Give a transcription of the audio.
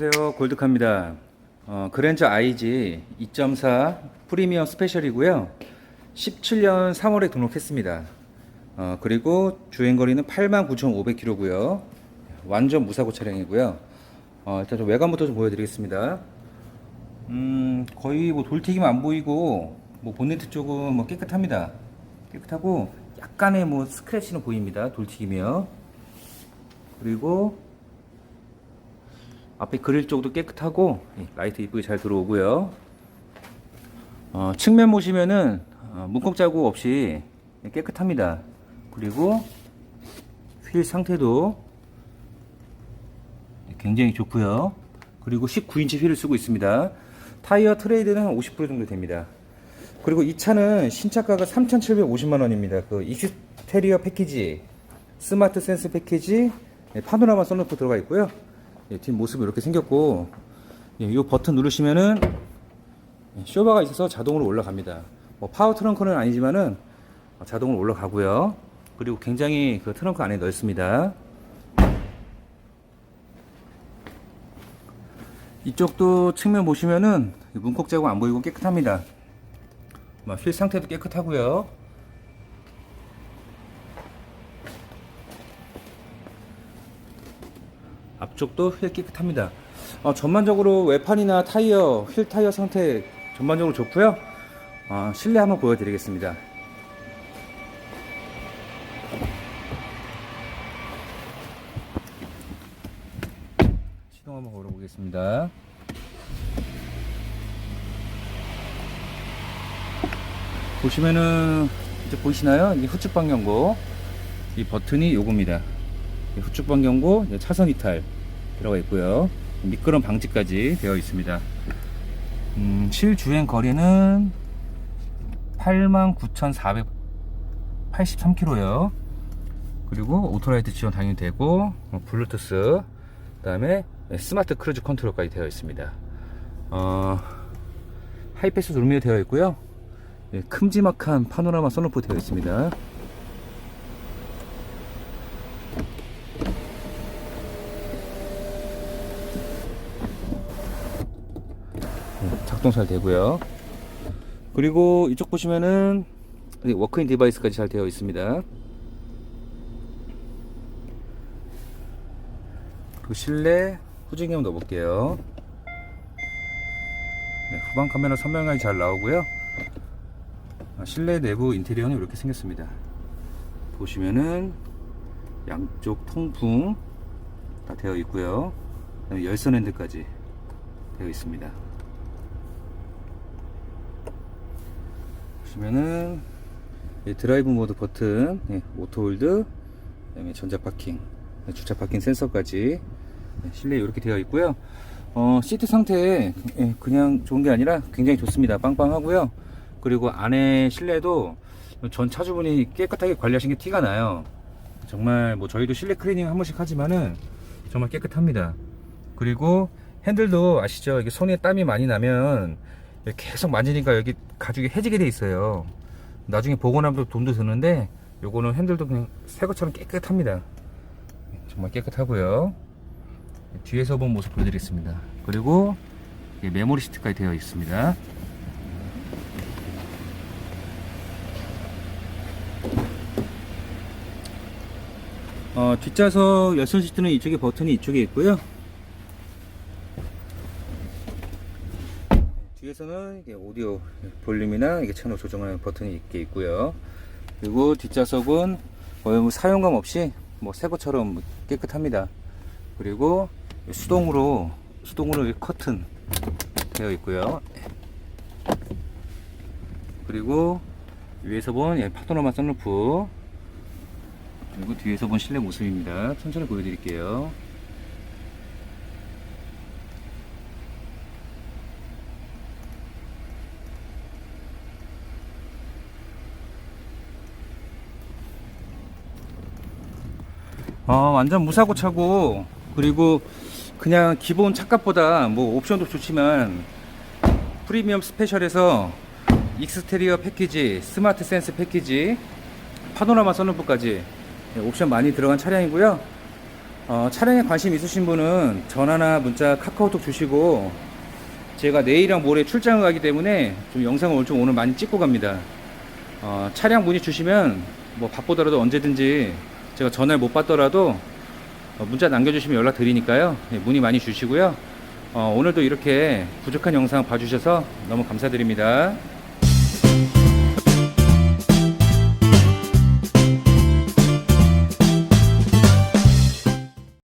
안녕하세요. 골드카입니다. 어, 그랜저 IG 2.4 프리미엄 스페셜이고요. 17년 3월에 등록했습니다. 어, 그리고 주행거리는 89,500km고요. 완전 무사고 차량이고요. 어, 일단 좀 외관부터 좀 보여드리겠습니다. 음, 거의 뭐 돌튀기만 안 보이고 뭐 본네트 쪽은 뭐 깨끗합니다. 깨끗하고 약간의 뭐 스크래치는 보입니다. 돌튀기며 그리고 앞에 그릴 쪽도 깨끗하고 예, 라이트 이쁘게 잘 들어오고요. 어, 측면 보시면은 어, 문콕 자국 없이 깨끗합니다. 그리고 휠 상태도 굉장히 좋고요. 그리고 19인치 휠을 쓰고 있습니다. 타이어 트레이드는 한50% 정도 됩니다. 그리고 이 차는 신차가가 3,750만 원입니다. 그 익스테리어 패키지, 스마트 센스 패키지, 예, 파노라마 선루프 들어가 있고요. 예, 뒷 모습이 이렇게 생겼고 예, 이 버튼 누르시면은 예, 쇼바가 있어서 자동으로 올라갑니다. 뭐 파워 트렁크는 아니지만은 어, 자동으로 올라가고요. 그리고 굉장히 그 트렁크 안에 넓습니다. 이쪽도 측면 보시면은 문콕 자국 안 보이고 깨끗합니다. 뭐, 휠 상태도 깨끗하고요. 앞쪽도 휠 깨끗합니다. 어, 전반적으로 외판이나 타이어, 휠 타이어 상태 전반적으로 좋고요. 어, 실내 한번 보여드리겠습니다. 시동 한번 걸어보겠습니다. 보시면은 이제 보이시나요? 이 후측 방향고 이 버튼이 요겁니다. 이 후측 방향고 이제 차선 이탈 들어가 있고요. 미끄럼 방지까지 되어 있습니다. 음, 실주행 거리는 89,483km요. 그리고 오토라이트 지원 당연히 되고 어, 블루투스 그다음에 스마트 크루즈 컨트롤까지 되어 있습니다. 어, 하이패스 룸미어 되어 있고요. 예, 큼지막한 파노라마 선루프 되어 있습니다. 잘 되고요. 그리고 이쪽 보시면은 네, 워크인 디바이스까지 잘 되어 있습니다. 그리고 실내 한번 넣어볼게요. 네, 후방 카메라 선명하게 잘 나오고요. 아, 실내 내부 인테리어는 이렇게 생겼습니다. 보시면은 양쪽 통풍 다 되어 있고요. 열선 핸드까지 되어 있습니다. 보시면은 이 드라이브 모드 버튼, 예, 오토 홀드, 그다음에 전자 파킹, 주차 파킹 센서까지 네, 실내에 이렇게 되어 있고요. 어, 시트 상태 예, 그냥 좋은 게 아니라 굉장히 좋습니다. 빵빵하고요. 그리고 안에 실내도 전 차주분이 깨끗하게 관리하신 게 티가 나요. 정말 뭐 저희도 실내 클리닝 한 번씩 하지만은 정말 깨끗합니다. 그리고 핸들도 아시죠? 이게 손에 땀이 많이 나면 계속 만지니까 여기 가죽이 해지게 돼 있어요. 나중에 복원하면 돈도 드는데 요거는 핸들도 그냥 새 것처럼 깨끗합니다. 정말 깨끗하고요. 뒤에서 본 모습 보여드리겠습니다. 그리고 메모리 시트까지 되어 있습니다. 어, 뒷좌석 열선 시트는 이쪽에 버튼이 이쪽에 있고요. 뒤에서는 이게 오디오 볼륨이나 이게 채널 조정하는 버튼이 있게 있고요. 그리고 뒷좌석은 거의 뭐 사용감 없이 뭐 새 것처럼 깨끗합니다. 그리고 수동으로 수동으로 이 커튼 되어 있고요. 그리고 위에서 본 예, 파노라마 선루프 그리고 뒤에서 본 실내 모습입니다. 천천히 보여드릴게요. 어, 완전 무사고 차고 그리고 그냥 기본 차값보다 뭐 옵션도 좋지만 프리미엄 스페셜에서 익스테리어 패키지, 스마트 센스 패키지, 파노라마 선루프까지 네, 옵션 많이 들어간 차량이고요. 어, 차량에 관심 있으신 분은 전화나 문자 카카오톡 주시고 제가 내일이랑 모레 출장을 가기 때문에 좀 영상을 좀 오늘 많이 찍고 갑니다. 어, 차량 문의 주시면 뭐 바쁘더라도 언제든지 제가 전화를 못 받더라도 어, 문자 남겨주시면 연락 드리니까요. 예, 문의 많이 주시고요. 어, 오늘도 이렇게 부족한 영상 봐주셔서 너무 감사드립니다.